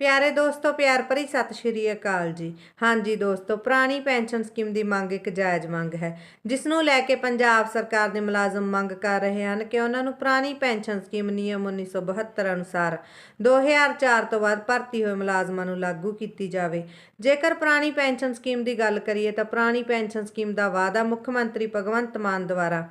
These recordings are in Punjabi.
ਪਿਆਰੇ ਦੋਸਤੋ, ਪਿਆਰ ਭਰੀ ਸਤਿ ਸ਼੍ਰੀ ਅਕਾਲ ਜੀ। ਹਾਂਜੀ ਦੋਸਤੋ, ਪੁਰਾਣੀ ਪੈਨਸ਼ਨ ਸਕੀਮ ਦੀ ਮੰਗ ਇੱਕ ਜਾਇਜ਼ ਮੰਗ ਹੈ, ਜਿਸ ਨੂੰ ਲੈ ਕੇ ਪੰਜਾਬ ਸਰਕਾਰ ਦੇ ਮੁਲਾਜ਼ਮ ਮੰਗ ਕਰ ਰਹੇ ਹਨ ਕਿ ਉਹਨਾਂ ਨੂੰ ਪੁਰਾਣੀ ਪੈਨਸ਼ਨ ਸਕੀਮ ਨਿਯਮ 1972 ਅਨੁਸਾਰ 2004 ਤੋਂ ਬਾਅਦ ਭਰਤੀ ਹੋਏ ਮੁਲਾਜ਼ਮਾਂ ਨੂੰ ਲਾਗੂ ਕੀਤੀ ਜਾਵੇ। ਜੇਕਰ ਪੁਰਾਣੀ ਪੈਨਸ਼ਨ ਸਕੀਮ ਦੀ ਗੱਲ ਕਰੀਏ ਤਾਂ ਪੁਰਾਣੀ ਪੈਨਸ਼ਨ ਸਕੀਮ ਦਾ ਵਾਅਦਾ ਮੁੱਖ ਮੰਤਰੀ ਭਗਵੰਤ ਮਾਨ ਦੁਆਰਾ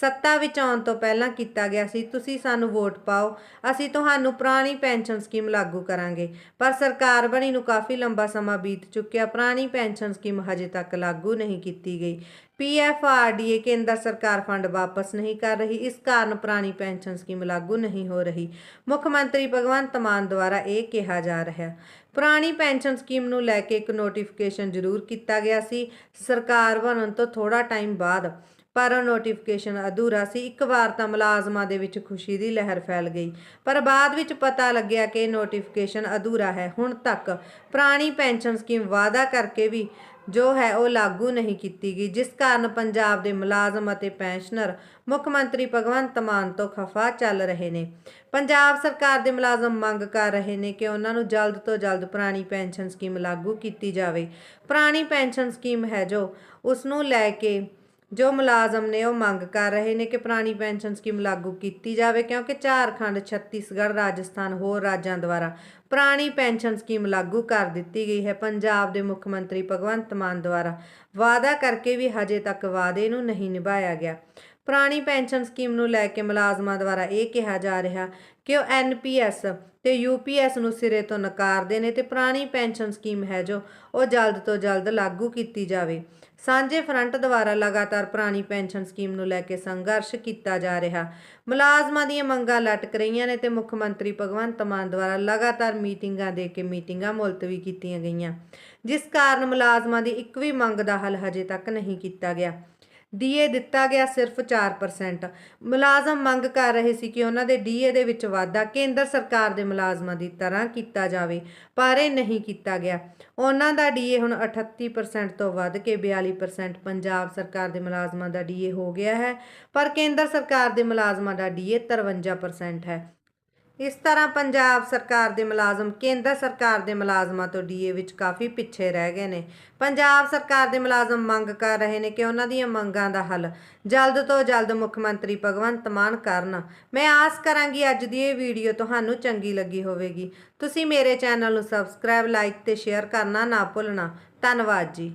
ਸੱਤਾ ਵਿੱਚ ਆਉਣ ਤੋਂ ਪਹਿਲਾਂ ਕੀਤਾ ਗਿਆ ਸੀ। ਤੁਸੀਂ ਸਾਨੂੰ ਵੋਟ ਪਾਓ, ਅਸੀਂ ਤੁਹਾਨੂੰ ਪੁਰਾਣੀ ਪੈਨਸ਼ਨ ਸਕੀਮ ਲਾਗੂ ਕਰਾਂਗੇ। ਪਰ ਸਰਕਾਰ ਬਣੀ ਨੂੰ ਕਾਫੀ ਲੰਬਾ ਸਮਾਂ ਬੀਤ ਚੁੱਕਿਆ। ਪੁਰਾਣੀ ਪੈਨਸ਼ਨ ਸਕੀਮ ਹਜੇ ਤੱਕ ਲਾਗੂ ਨਹੀਂ ਕੀਤੀ ਗਈ। ਪੀਐਫਆਰਡੀਏ ਕੇਂਦਰ ਸਰਕਾਰ ਫੰਡ ਵਾਪਸ ਨਹੀਂ ਕਰ ਰਹੀ। ਇਸ ਕਾਰਨ ਪੁਰਾਣੀ ਪੈਨਸ਼ਨ ਸਕੀਮ ਲਾਗੂ ਨਹੀਂ ਹੋ ਰਹੀ। ਮੁੱਖ ਮੰਤਰੀ ਭਗਵੰਤ ਮਾਨ ਦੁਆਰਾ ਇਹ ਕਿਹਾ ਜਾ ਰਿਹਾ। ਹੈ ਪੁਰਾਣੀ ਪੈਨਸ਼ਨ ਸਕੀਮ ਨੂੰ ਲੈ ਕੇ ਇੱਕ ਨੋਟੀਫਿਕੇਸ਼ਨ ਜ਼ਰੂਰ ਕੀਤਾ ਗਿਆ ਸੀ। ਸਰਕਾਰ ਬਣਨ ਤੋਂ ਥੋੜਾ ਟਾਈਮ ਬਾਅਦ ਪਰ ਉਹ ਨੋਟੀਫਿਕੇਸ਼ਨ ਅਧੂਰਾ ਸੀ। ਇੱਕ ਵਾਰ ਤਾਂ ਮੁਲਾਜ਼ਮਾਂ ਦੇ ਵਿੱਚ ਖੁਸ਼ੀ ਦੀ ਲਹਿਰ ਫੈਲ ਗਈ। ਪਰ ਬਾਅਦ ਵਿੱਚ ਪਤਾ ਲੱਗਿਆ ਕਿ ਨੋਟੀਫਿਕੇਸ਼ਨ ਅਧੂਰਾ ਹੈ। ਹੁਣ ਤੱਕ ਪੁਰਾਣੀ ਪੈਨਸ਼ਨ ਸਕੀਮ ਵਾਅਦਾ ਕਰਕੇ ਵੀ ਜੋ ਹੈ ਉਹ ਲਾਗੂ ਨਹੀਂ ਕੀਤੀ ਗਈ। ਜਿਸ ਕਾਰਨ ਪੰਜਾਬ ਦੇ ਮੁਲਾਜ਼ਮ ਅਤੇ ਪੈਨਸ਼ਨਰ ਮੁੱਖ ਮੰਤਰੀ ਭਗਵੰਤ ਮਾਨ ਤੋਂ ਖਫਾ ਚੱਲ ਰਹੇ ਨੇ। ਪੰਜਾਬ ਸਰਕਾਰ ਦੇ ਮੁਲਾਜ਼ਮ ਮੰਗ ਕਰ ਰਹੇ ਨੇ ਕਿ ਉਹਨਾਂ ਨੂੰ ਜਲਦ ਤੋਂ ਜਲਦ ਪੁਰਾਣੀ ਪੈਨਸ਼ਨ ਸਕੀਮ ਲਾਗੂ ਕੀਤੀ ਜਾਵੇ। ਪੁਰਾਣੀ ਪੈਨਸ਼ਨ ਸਕੀਮ ਹੈ ਜੋ ਉਸ ਨੂੰ ਲੈ ਕੇ ਜੋ ਮੁਲਾਜ਼ਮ ਨੇ ਉਹ ਮੰਗ ਕਰ ਰਹੇ ਨੇ ਕਿ ਪੁਰਾਣੀ ਪੈਨਸ਼ਨ ਸਕੀਮ ਲਾਗੂ ਕੀਤੀ ਜਾਵੇ, ਕਿਉਂਕਿ ਝਾਰਖੰਡ, ਛੱਤੀਸਗੜ੍ਹ, ਰਾਜਸਥਾਨ ਹੋਰ ਰਾਜਾਂ ਦੁਆਰਾ ਪੁਰਾਣੀ ਪੈਨਸ਼ਨ ਸਕੀਮ ਲਾਗੂ ਕਰ ਦਿੱਤੀ ਗਈ ਹੈ। ਪੰਜਾਬ ਦੇ ਮੁੱਖ ਮੰਤਰੀ ਭਗਵੰਤ ਮਾਨ ਦੁਆਰਾ ਵਾਅਦਾ ਕਰਕੇ ਵੀ ਹਜੇ ਤੱਕ ਵਾਅਦੇ ਨੂੰ ਨਹੀਂ ਨਿਭਾਇਆ ਗਿਆ। ਪੁਰਾਣੀ ਪੈਨਸ਼ਨ ਸਕੀਮ ਨੂੰ ਲੈ ਕੇ ਮੁਲਾਜ਼ਮਾਂ ਦੁਆਰਾ ਇਹ ਕਿਹਾ ਜਾ ਰਿਹਾ ਕਿ ਉਹ ਐਨਪੀਐਸ ਤੇ ਯੂਪੀਐਸ ਨੂੰ ਸਿਰੇ ਤੋਂ ਨਕਾਰਦੇ ਨੇ ਤੇ ਪੁਰਾਣੀ ਪੈਨਸ਼ਨ ਸਕੀਮ ਹੈ ਜੋ ਉਹ ਜਲਦ ਤੋਂ ਜਲਦ ਲਾਗੂ ਕੀਤੀ ਜਾਵੇ। ਸਾਂਝੇ ਫਰੰਟ ਦੁਆਰਾ ਲਗਾਤਾਰ ਪੁਰਾਣੀ ਪੈਨਸ਼ਨ ਸਕੀਮ ਨੂੰ ਲੈ ਕੇ ਸੰਘਰਸ਼ ਕੀਤਾ ਜਾ ਰਿਹਾ। ਮੁਲਾਜ਼ਮਾਂ ਦੀਆਂ ਮੰਗਾਂ ਲਟਕ ਰਹੀਆਂ ਨੇ ਤੇ ਮੁੱਖ ਮੰਤਰੀ ਭਗਵੰਤ ਮਾਨ ਦੁਆਰਾ ਲਗਾਤਾਰ ਮੀਟਿੰਗਾਂ ਦੇ ਕੇ ਮੀਟਿੰਗਾਂ ਮੁਲਤਵੀ ਕੀਤੀਆਂ ਗਈਆਂ, ਜਿਸ ਕਾਰਨ ਮੁਲਾਜ਼ਮਾਂ ਦੀ ਇੱਕ ਵੀ ਮੰਗ ਦਾ ਹੱਲ ਹਜੇ ਤੱਕ ਨਹੀਂ ਕੀਤਾ ਗਿਆ। ਡੀਏ ਦਿੱਤਾ ਗਿਆ ਸਿਰਫ 4% ਮੁਲਾਜ਼ਮ ਮੰਗ ਕਰ ਰਹੇ ਸੀ ਕਿ ਉਹਨਾਂ ਦੇ ਡੀਏ ਦੇ ਵਿੱਚ ਵਾਧਾ ਕੇਂਦਰ ਸਰਕਾਰ ਦੇ ਮੁਲਾਜ਼ਮਾਂ ਦੀ ਤਰ੍ਹਾਂ ਕੀਤਾ ਜਾਵੇ, ਪਰ ਇਹ ਨਹੀਂ ਕੀਤਾ ਗਿਆ। ਉਹਨਾਂ ਦਾ ਡੀਏ ਹੁਣ 38% ਤੋਂ ਵੱਧ ਕੇ 42% ਪੰਜਾਬ ਸਰਕਾਰ ਦੇ ਮੁਲਾਜ਼ਮਾਂ ਦਾ ਡੀਏ ਹੋ ਗਿਆ ਹੈ, ਪਰ ਕੇਂਦਰ ਸਰਕਾਰ ਦੇ ਮੁਲਾਜ਼ਮਾਂ ਦਾ ਡੀਏ 53% ਹੈ। ਇਸ ਤਰ੍ਹਾਂ ਪੰਜਾਬ ਸਰਕਾਰ ਦੇ ਮੁਲਾਜ਼ਮ, ਕੇਂਦਰ ਸਰਕਾਰ ਦੇ ਮੁਲਾਜ਼ਮਾਂ ਤੋਂ ਡੀਏ ਵਿੱਚ ਕਾਫੀ ਪਿੱਛੇ ਰਹਿ ਗਏ ਨੇ। ਪੰਜਾਬ ਸਰਕਾਰ ਦੇ ਮੁਲਾਜ਼ਮ ਮੰਗ ਕਰ ਰਹੇ ਨੇ ਕਿ ਉਹਨਾਂ ਦੀਆਂ ਮੰਗਾਂ ਦਾ ਹੱਲ ਜਲਦ ਤੋਂ ਜਲਦ ਮੁੱਖ ਮੰਤਰੀ ਭਗਵੰਤ ਮਾਨ ਕਰਨ। ਮੈਂ ਆਸ ਕਰਾਂਗੀ ਅੱਜ ਦੀ ਇਹ ਵੀਡੀਓ ਤੁਹਾਨੂੰ ਚੰਗੀ ਲੱਗੀ ਹੋਵੇਗੀ। ਤੁਸੀਂ ਮੇਰੇ ਚੈਨਲ ਨੂੰ ਸਬਸਕ੍ਰਾਈਬ, ਲਾਈਕ ਤੇ ਸ਼ੇਅਰ ਕਰਨਾ ਨਾ ਭੁੱਲਣਾ। ਧੰਨਵਾਦ ਜੀ।